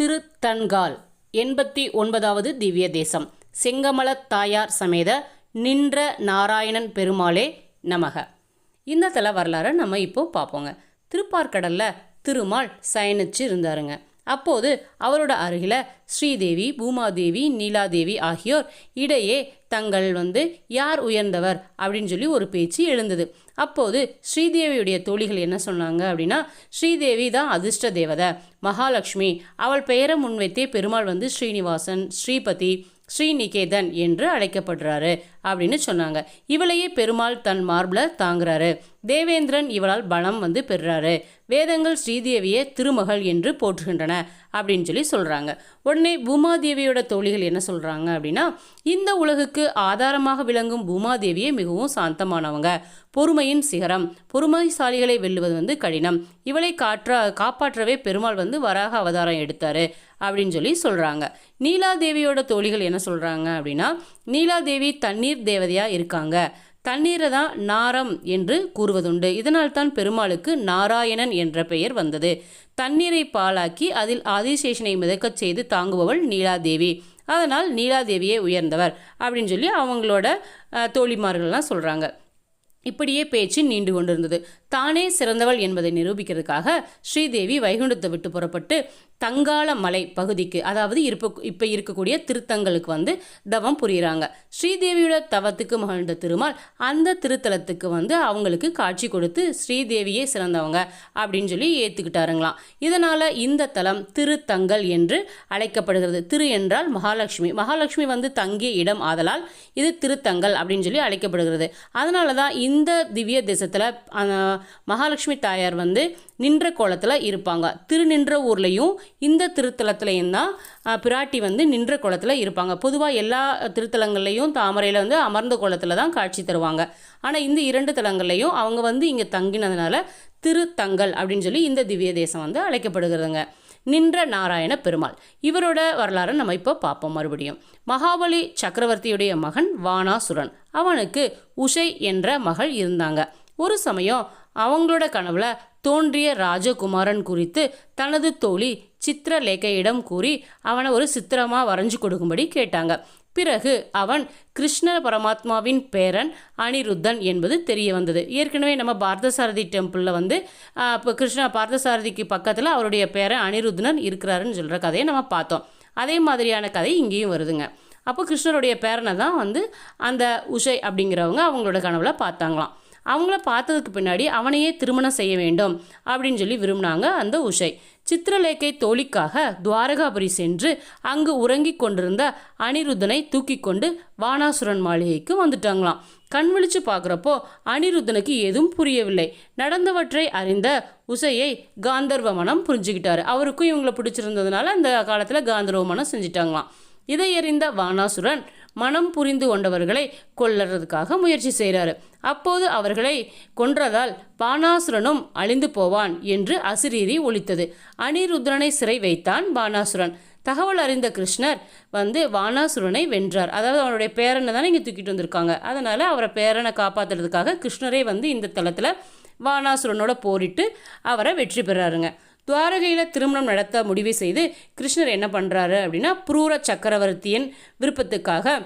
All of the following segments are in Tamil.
திருத்தன்கால் எண்பத்தி ஒன்பதாவது திவ்ய தேசம் செங்கமல தாயார் சமேத நின்ற நாராயணன் பெருமாளே நமக. இந்த தல வரலாறை நம்ம இப்போ பார்ப்போங்க திருப்பார்கடலில் திருமால் சயனிச்சு இருந்தாருங்க. அப்போது அவரோட அருகில் ஸ்ரீதேவி பூமாதேவி நீலாதேவி ஆகியோர் இடையே தங்கள் வந்து யார் உயர்ந்தவர் அப்படின்னு சொல்லி ஒரு பேச்சு எழுந்தது. அப்போது ஸ்ரீதேவியுடைய தோழிகள் என்ன சொன்னாங்க அப்படின்னா ஸ்ரீதேவி தான் அதிர்ஷ்ட தேவதை. மகாலட்சுமி அவள் பெயரை முன்வைத்தே பெருமாள் வந்து ஸ்ரீனிவாசன் ஸ்ரீபதி ஸ்ரீநிகேதன் என்று அழைக்கப்படுறாரு அப்படின்னு சொன்னாங்க. இவளையே பெருமாள் தன் மார்பில் தாங்குறாரு. தேவேந்திரன் இவளால் பலம் வந்து பெறுறாரு. வேதங்கள் ஸ்ரீதேவியை திருமகள் என்று போற்றுகின்றன அப்படின்னு சொல்லி சொல்கிறாங்க உடனே பூமாதேவியோட தோழிகள் என்ன சொல்கிறாங்க அப்படின்னா இந்த உலகுக்கு ஆதாரமாக விளங்கும் பூமாதேவியே மிகவும் சாந்தமானவங்க. பொறுமையின் சிகரம். பொறுமைசாலிகளை வெல்லுவது வந்து கடினம். இவளை காற்ற காப்பாற்றவே பெருமாள் வந்து வராக அவதாரம் எடுத்தார் அப்படின்னு சொல்லி சொல்கிறாங்க நீலாதேவியோட தோழிகள் என்ன சொல்கிறாங்க அப்படின்னா நீலாதேவி தண்ணீர் தேவதையாக இருக்காங்க. தண்ணீரை தான் நாரம் என்று கூறுவதுண்டு. இதனால் தான் பெருமாளுக்கு நாராயணன் என்ற பெயர் வந்தது. தண்ணீரை பாலாக்கி அதில் ஆதிசேஷனை மிதக்கச் செய்து தாங்குபவள் நீலாதேவி. அதனால் நீலாதேவியே உயர்ந்தவர் அப்படின்னு சொல்லி அவங்களோட தோழிமார்கள்லாம் சொல்கிறாங்க இப்படியே பேச்சு நீண்டு கொண்டிருந்தது. தானே சிறந்தவள் என்பதை நிரூபிக்கிறதுக்காக ஸ்ரீதேவி வைகுண்டத்தை விட்டு புறப்பட்டு தங்கால மலை பகுதிக்கு அதாவது இருப்ப இப்போ இருக்கக்கூடிய திருத்தங்களுக்கு வந்து தவம் புரியுறாங்க. ஸ்ரீதேவியோட தவத்துக்கு மகிழ்ந்த திருமால் அந்த திருத்தலத்துக்கு வந்து அவங்களுக்கு காட்சி கொடுத்து ஸ்ரீதேவியே சிறந்தவங்க அப்படின்னு சொல்லி ஏற்றுக்கிட்டாருங்களாம் இதனால் இந்த தலம் திருத்தங்கள் என்று அழைக்கப்படுகிறது. திரு என்றால் மகாலட்சுமி. மகாலட்சுமி வந்து தங்கிய இடம் ஆதலால் இது திருத்தங்கள் அப்படின்னு சொல்லி அழைக்கப்படுகிறது. அதனால தான் இந்த திவ்ய தேசத்தில் மகாலட்சுமி தாயார் வந்து நின்ற கோலத்தில் இருப்பாங்க. திருநின்ற ஊர்லேயும் இந்த திருத்தலத்துலையும் தான் பிராட்டி வந்து நின்ற குளத்தில் இருப்பாங்க. பொதுவாக எல்லா திருத்தலங்கள்லேயும் தாமரையில் வந்து அமர்ந்த குளத்தில் தான் காட்சி தருவாங்க. ஆனால் இந்த இரண்டு தலங்கள்லேயும் அவங்க வந்து இங்கே தங்கினதுனால திருத்தங்கல் அப்படின்னு சொல்லி இந்த திவ்ய தேசம் வந்து அழைக்கப்படுகிறதுங்க. நின்ற நாராயண பெருமாள். இவரோட வரலாறை நம்ம இப்போ பார்ப்போம் மறுபடியும். மகாபலி சக்கரவர்த்தியுடைய மகன் வானாசுரன். அவனுக்கு உஷை என்ற மகள் இருந்தாங்க. ஒரு சமயம் அவங்களோட கனவுல தோன்றிய ராஜகுமாரன் குறித்து தனது தோழி சித்திரலேகையிடம் கூறி அவனை ஒரு சித்திரமாக வரைஞ்சு கொடுக்கும்படி கேட்டாங்க. பிறகு அவன் கிருஷ்ண பரமாத்மாவின் பேரன் அனிருத்தன் என்பது தெரிய வந்தது. ஏற்கனவே நம்ம பார்த்தசாரதி டெம்பிளில் வந்து இப்போ கிருஷ்ண பார்த்தசாரதிக்கு பக்கத்தில் அவருடைய பேரன் அனிருத்தனன் இருக்கிறாருன்னு சொல்கிற கதையை நம்ம பார்த்தோம். அதே மாதிரியான கதை இங்கேயும் வருதுங்க. அப்போ கிருஷ்ணருடைய பேரனை தான் வந்து அந்த உஷை அப்படிங்கிறவங்க அவங்களோட கனவுல பார்த்தாங்களாம். அவங்கள பார்த்ததுக்கு பின்னாடி அவனையே திருமணம் செய்ய வேண்டும் அப்படின்னு சொல்லி விரும்பினாங்க அந்த உஷை. சித்திரலேகை தோழிக்காக துவாரகாபுரி சென்று அங்கு உறங்கிக் கொண்டிருந்த அனிருத்தனை தூக்கி கொண்டு வானாசுரன் மாளிகைக்கு வந்துட்டாங்களாம். கண் விழிச்சு பார்க்குறப்போ அனிருத்தனுக்கு எதுவும் புரியவில்லை. நடந்தவற்றை அறிந்த உசையை காந்தர்வ மனம் புரிஞ்சுக்கிட்டாரு. அவருக்கும் இவங்களை பிடிச்சிருந்ததுனால அந்த காலத்தில் காந்தர்வ மனம் செஞ்சிட்டாங்களாம். இதையறிந்த வானாசுரன் மனம் புரிந்து கொண்டவர்களை கொல்லறதுக்காக முயற்சி செய்கிறாரு அப்போது அவர்களை கொன்றதால் பானாசுரனும் அழிந்து போவான் என்று அசிரீரி ஒழித்தது அனிருத்ரனை சிறை வைத்தான் பானாசுரன் தகவல் அறிந்த கிருஷ்ணர் வந்து வானாசுரனை வென்றார். அதாவது அவனுடைய பேரனை தானே இங்கே தூக்கிட்டு வந்திருக்காங்க. அதனால் அவரை பேரனை காப்பாற்றுறதுக்காக கிருஷ்ணரே வந்து இந்த தளத்தில் வானாசுரனோட போரிட்டு அவரை வெற்றி பெறாருங்க. துவாரகையில் திருமணம் நடத்த முடிவு செய்து கிருஷ்ணர் என்ன பண்ணுறாரு அப்படின்னா புரூர சக்கரவர்த்தியின் விருப்பத்துக்காக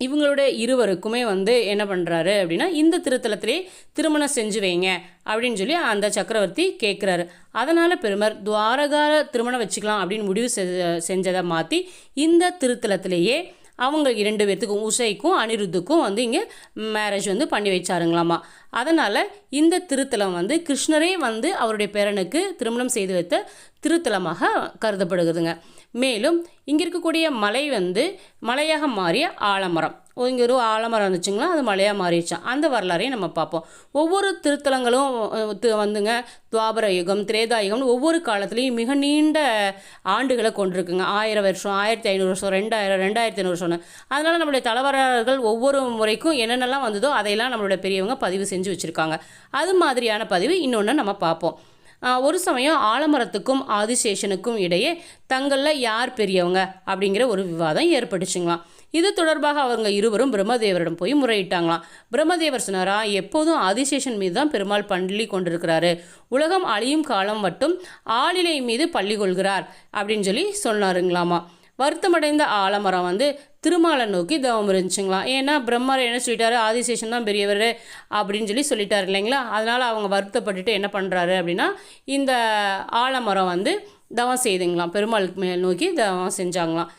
இவங்களுடைய இருவருக்குமே வந்து என்ன பண்ணுறாரு அப்படின்னா இந்த திருத்தலத்திலே திருமணம் செஞ்சு வைங்க அப்படின்னு சொல்லி அந்த சக்கரவர்த்தி கேட்குறாரு அதனால் பெருமர் துவாரகால திருமணம் வச்சுக்கலாம் அப்படின்னு முடிவு செஞ்சதை மாற்றி இந்த திருத்தலத்திலேயே அவங்க இரண்டு பேர்த்துக்கும் உஷைக்கும் அனிருத்துக்கும் வந்து இங்கே மேரேஜ் வந்து பண்ணி வச்சாருங்களாமா. அதனால் இந்த திருத்தலம் வந்து கிருஷ்ணரே வந்து அவருடைய பேரனுக்கு திருமணம் செய்து வைத்த திருத்தலமாக கருதப்படுகிறதுங்க. மேலும் இங்கே இருக்கக்கூடிய மலை வந்து மலையாக மாறிய ஆலமரம். இங்கே ஒரு ஆலமரம் இருந்துச்சுங்களா? அது மலையாக மாறிடுச்சான் அந்த வரலாறையும் நம்ம பார்ப்போம். ஒவ்வொரு திருத்தலங்களும் வந்துங்க துவாபர யுகம் திரேதா யுகம்னு ஒவ்வொரு காலத்துலேயும் மிக நீண்ட ஆண்டுகளை கொண்டிருக்குங்க. ஆயிரம் வருஷம் ஆயிரத்தி ஐநூறு வருஷம் ரெண்டாயிரம் ரெண்டாயிரத்தி ஐநூறு வருஷம்னு. அதனால் நம்மளுடைய தலைவரர்கள் ஒவ்வொரு முறைக்கும் என்னென்னலாம் வந்ததோ அதையெல்லாம் நம்மளுடைய பெரியவங்க பதிவு செஞ்சு வச்சுருக்காங்க. அது மாதிரியான பதிவு இன்னொன்று நம்ம பார்ப்போம். ஒரு சமயம் ஆலமரத்துக்கும் ஆதிசேஷனுக்கும் இடையே தங்களில் யார் பெரியவங்க அப்படிங்கிற ஒரு விவாதம் ஏற்பட்டுச்சுங்களாம். இது தொடர்பாக அவங்க இருவரும் பிரம்மதேவரிடம் போய் முறையிட்டாங்களாம். பிரம்மதேவர் சொன்னாரா எப்போதும் ஆதிசேஷன் மீது தான் பெருமாள் பள்ளி கொண்டிருக்கிறாரு. உலகம் அழியும் காலம் மட்டும் ஆளிலை மீது பள்ளி கொள்கிறார் அப்படின்னு சொல்லி சொன்னாருங்களாமா. வருத்தமடைந்த ஆலமரம் வந்து திருமாலை நோக்கி தவம் இருந்துச்சுங்களாம் ஏன்னா பிரம்மர் என்ன சொல்லிட்டாரு? ஆதிசேஷன் தான் பெரியவர் அப்படின்னு சொல்லி சொல்லிட்டார் இல்லைங்களா? அதனால் அவங்க வருத்தப்பட்டுட்டு என்ன பண்ணுறாரு அப்படின்னா இந்த ஆலமரம் வந்து தவம் செய்துங்களாம். பெருமாளுக்கு மேல் நோக்கி தவம் செஞ்சாங்களாம்.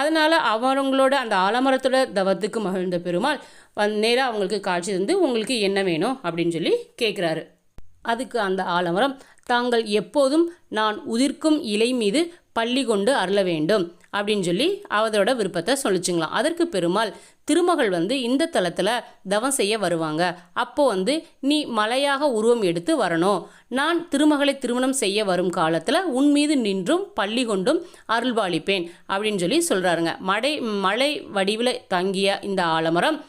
அதனால் அவங்களோட அந்த ஆலமரத்தோட தவத்துக்கு மகிழ்ந்த பெருமாள் வந் நேராக அவங்களுக்கு காட்சி தந்து உங்களுக்கு என்ன வேணும்? அப்படின்னு சொல்லி கேட்குறாரு அதுக்கு அந்த ஆலமரம் தாங்கள் எப்போதும் நான் உதிர்க்கும் இலை மீது பள்ளி கொண்டு அருள வேண்டும். அப்படின்னு சொல்லி அவரோட விருப்பத்தை சொல்லிச்சுங்களாம். அதற்கு பெருமாள் திருமகள் வந்து இந்த தலத்தில் தவம் செய்ய வருவாங்க. அப்போ வந்து நீ மலையாக உருவம் எடுத்து வரணும். நான் திருமகளை திருமணம் செய்ய வரும் காலத்தில் உன் மீது நின்றும் பள்ளி கொண்டும் அருள்பாலிப்பேன் அப்படின்னு சொல்லி சொல்கிறாருங்க மடை மலை வடிவில் தங்கிய இந்த ஆலமரம்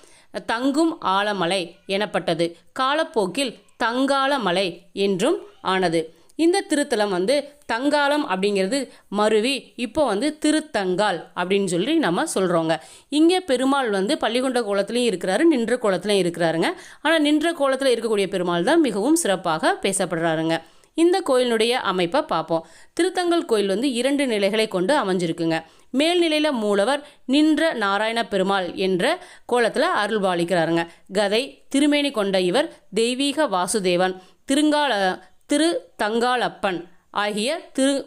தங்கும் ஆலமலை எனப்பட்டது. காலப்போக்கில் தங்கால மலை என்றும் ஆனது. இந்த திருத்தலம் வந்து தங்காலம் அப்படிங்கிறது மருவி இப்போ வந்து திருத்தங்கால் அப்படின்னு சொல்லி நம்ம சொல்கிறோங்க இங்கே பெருமாள் வந்து பள்ளிகொண்ட கோலத்துலையும் இருக்கிறாரு நின்ற கோலத்துலையும் இருக்கிறாருங்க. ஆனால் நின்ற கோலத்தில் இருக்கக்கூடிய பெருமாள் தான் மிகவும் சிறப்பாக பேசப்படுறாருங்க. இந்த கோயிலினுடைய அமைப்பை பார்ப்போம். திருத்தங்கல் கோயில் வந்து இரண்டு நிலைகளை கொண்டு அமைஞ்சிருக்குங்க. மேல்நிலையில் மூலவர் நின்ற நாராயண பெருமாள் என்ற கோலத்தில் அருள்பாலிக்கிறாருங்க. கதை திருமேனி கொண்ட இவர் தெய்வீக வாசுதேவன். திருங்கால திரு தங்காளப்பன் ஆகிய திரு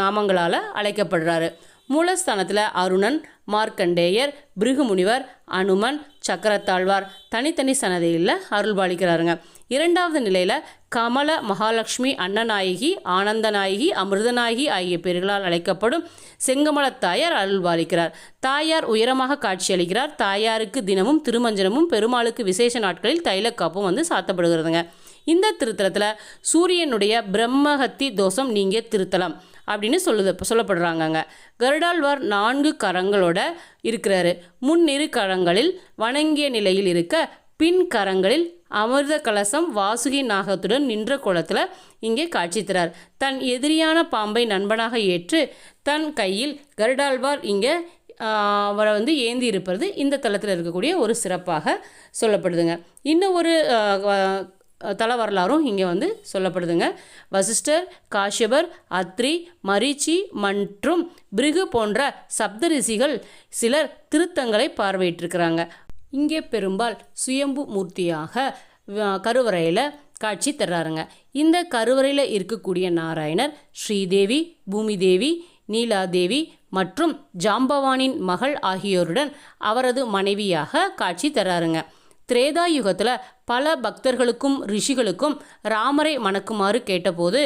நாமங்களால் அழைக்கப்படுறாரு. மூலஸ்தானத்தில் அருணன் மார்க்கண்டேயர் பிருகுமுனிவர் அனுமன் சக்கரத்தாழ்வார் தனித்தனி சன்னதியில் அருள்பாலிக்கிறாருங்க. இரண்டாவது நிலையில் கமல மகாலட்சுமி அன்னநாயகி ஆனந்தநாயகி அமிர்தநாயகி ஆகிய பெயர்களால் அழைக்கப்படும் செங்கமலத்தாயார் அருள்பாலிக்கிறார். தாயார் உயரமாக காட்சியளிக்கிறார். தாயாருக்கு தினமும் திருமஞ்சனமும் பெருமாளுக்கு விசேஷ நாட்களில் தைலக்காப்பும் வந்து சாத்தப்படுகிறதுங்க. இந்த திருத்தலத்தில் சூரியனுடைய பிரம்மஹத்தி தோஷம் நீங்கள் திருத்தலம் அப்படின்னு சொல்லுது சொல்லப்படுறாங்கங்க. கருடாழ்வார் நான்கு கரங்களோட இருக்கிறாரு. முன்னிரு கரங்களில் வணங்கிய நிலையில் இருக்க பின் கரங்களில் அமிர்த கலசம் வாசுகி நாகத்துடன் நின்ற குளத்தில் இங்கே காட்சி தரார் தன் எதிரியான பாம்பை நண்பனாக ஏற்று தன் கையில் கருடாழ்வார் இங்கே அவரை வந்து ஏந்தி இருப்பது இந்த தளத்தில் இருக்கக்கூடிய ஒரு சிறப்பாக சொல்லப்படுதுங்க. இன்னும் ஒரு தல வரலாறும் இங்கே வந்து சொல்லப்படுதுங்க. வசிஷ்டர் காஷ்யபர் அத்ரி மரீச்சி மற்றும் பிருகு போன்ற சப்தரிசிகள் சிலர் திருத்தங்களை பார்வையிட்டிருக்கிறாங்க. இங்கே பெரும்பால் சுயம்பு மூர்த்தியாக கருவறையில் காட்சி தர்றாருங்க. இந்த கருவறையில் இருக்கக்கூடிய நாராயணர் ஸ்ரீதேவி பூமிதேவி நீலாதேவி மற்றும் ஜாம்பவானின் மகள் ஆகியோருடன் அவரது மனைவியாக காட்சி தர்றாருங்க. திரேதா யுகத்தில் பல பக்தர்களுக்கும் ரிஷிகளுக்கும் ராமரை மணக்குமாறு கேட்டபோது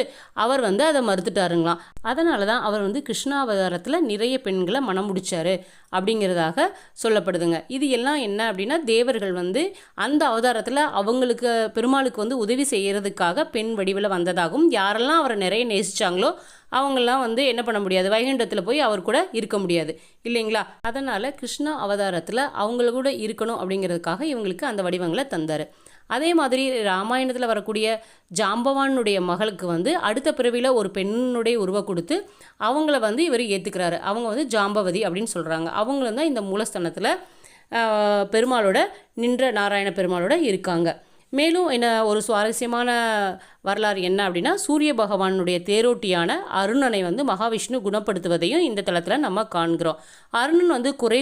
அவர் வந்து அதை மறுத்துட்டாருங்களாம். அதனால தான் அவர் வந்து கிருஷ்ணாவதாரத்தில் நிறைய பெண்களை மனம் முடிச்சாரு அப்படிங்கிறதாக சொல்லப்படுதுங்க. இது எல்லாம் என்ன அப்படின்னா தேவர்கள் வந்து அந்த அவதாரத்தில் அவங்களுக்கு பெருமாளுக்கு வந்து உதவி செய்கிறதுக்காக பெண் வடிவில் வந்ததாகவும் யாரெல்லாம் அவரை நிறைய நேசித்தாங்களோ அவங்கெல்லாம் வந்து என்ன பண்ண முடியாது? வைகுண்டத்தில் போய் அவர் கூட இருக்க முடியாது. இல்லைங்களா? அதனால் கிருஷ்ணா அவதாரத்தில் அவங்கள கூட இருக்கணும் அப்படிங்கிறதுக்காக இவங்களுக்கு அந்த வடிவங்களை தந்தார். அதே மாதிரி ராமாயணத்தில் வரக்கூடிய ஜாம்பவானுடைய மகளுக்கு வந்து அடுத்த பிறவியில் ஒரு பெண்ணுடைய உருவ கொடுத்து அவங்கள வந்து இவர் ஏற்றுக்கிறாரு அவங்க வந்து ஜாம்பவதி அப்படின்னு சொல்கிறாங்க அவங்களும் தான் இந்த மூலஸ்தானத்தில் பெருமாளோட நின்ற நாராயண பெருமாளோட இருக்காங்க. மேலும் என்ன ஒரு சுவாரஸ்யமான வரலாறு என்ன அப்படின்னா சூரிய பகவானுடைய தேரோட்டியான அருணனை வந்து மகாவிஷ்ணு குணப்படுத்துவதையும் இந்த தளத்தில் நம்ம காண்கிறோம். அருணன் வந்து குறை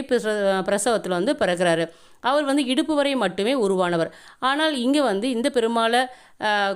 பிரசவத்தில் வந்து பிறகுறாரு. அவர் வந்து இடுப்பு வரை மட்டுமே உருவானவர். ஆனால் இங்கே வந்து இந்த பெருமாளை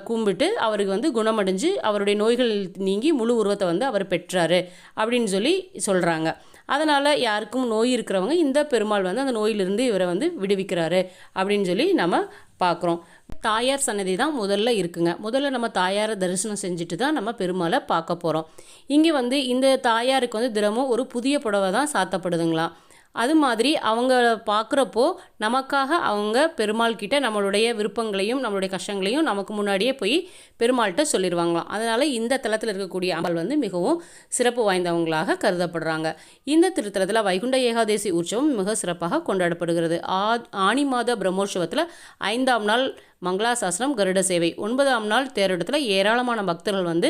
கும்பிட்டு அவருக்கு வந்து குணமடைஞ்சு அவருடைய நோய்கள் நீங்கி முழு உருவத்தை வந்து அவர் பெற்றாரு அப்படின்னு சொல்லி சொல்கிறாங்க அதனால் யாருக்கும் நோய் இருக்கிறவங்க இந்த பெருமாள் வந்து அந்த நோயிலிருந்து இவரை வந்து விடுவிக்கிறாரு அப்படின்னு சொல்லி நம்ம பார்க்குறோம் தாயார் சன்னதி தான் முதல்ல இருக்குங்க. முதல்ல நம்ம தாயாரை தரிசனம் செஞ்சுட்டு தான் நம்ம பெருமாளை பார்க்க போகிறோம் இங்கே வந்து இந்த தாயாருக்கு வந்து தினமும் ஒரு புதிய புடவை தான் சாத்தப்படுதுங்களாம் அது மாதிரி அவங்க பார்க்குறப்போ நமக்காக அவங்க பெருமாள் கிட்ட நம்மளுடைய விருப்பங்களையும் நம்மளுடைய கஷ்டங்களையும் நமக்கு முன்னாடியே போய் பெருமாள்கிட்ட சொல்லிடுவாங்களாம் அதனால் இந்த தளத்தில் இருக்கக்கூடிய அமல் வந்து மிகவும் சிறப்பு வாய்ந்தவங்களாக கருதப்படுறாங்க. இந்த திருத்தலத்தில் வைகுண்ட ஏகாதேசி உற்சவம் மிக சிறப்பாக கொண்டாடப்படுகிறது. ஆ ஆணி மாத பிரம்மோற்சவத்தில் ஐந்தாம் நாள் மங்களாசாசனம் கருட சேவை. ஒன்பதாம் நாள் தேரோட்டத்தில் ஏராளமான பக்தர்கள் வந்து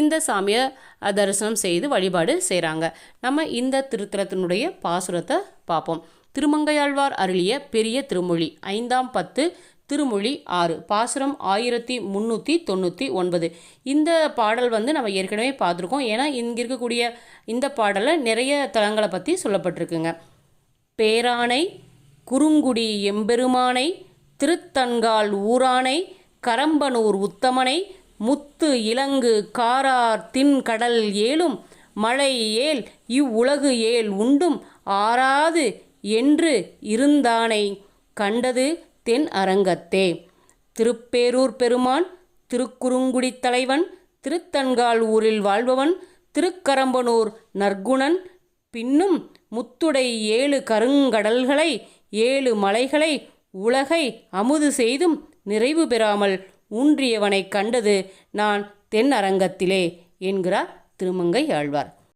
இந்த சாமியை தரிசனம் செய்து வழிபாடு செய்கிறாங்க நம்ம இந்த திருத்தலத்தினுடைய பாசுரத்தை பார்ப்போம் திருமங்கையாழ்வார் அருளிய பெரிய திருமொழி ஐந்தாம் பத்து திருமொழி ஆறு பாசுரம் ஆயிரத்தி முந்நூற்றி தொண்ணூற்றி ஒன்பது. இந்த பாடல் வந்து நம்ம ஏற்கனவே பார்த்துருக்கோம் ஏன்னா இங்கே இருக்கக்கூடிய இந்த பாடலில் நிறைய தலங்களை பற்றி சொல்லப்பட்டிருக்குங்க. பேரானை குறுங்குடி எம்பெருமானை திருத்தன்கால் ஊரானை கரம்பனூர் உத்தமனை முத்து இலங்கு காரார் தின்கடல் ஏலும் மழை ஏல் இவ்வுலகு ஏல் உண்டும் ஆறாது என்று இருந்தானை கண்டது தென் அரங்கத்தே. திருப்பேரூர் பெருமான் திருக்குறுங்குடித் தலைவன் திருத்தன்கால் ஊரில் வாழ்பவன் திருக்கரம்பனூர் நற்குணன் பின்னும் முத்துடை ஏழு கருங்கடல்களை ஏழு மலைகளை உலகை அமுது செய்தும் நிறைவு பெறாமல் ஊன்றியவனைக் கண்டது நான் தென் அரங்கத்திலே என்கிறார் திருமங்கை ஆழ்வார்.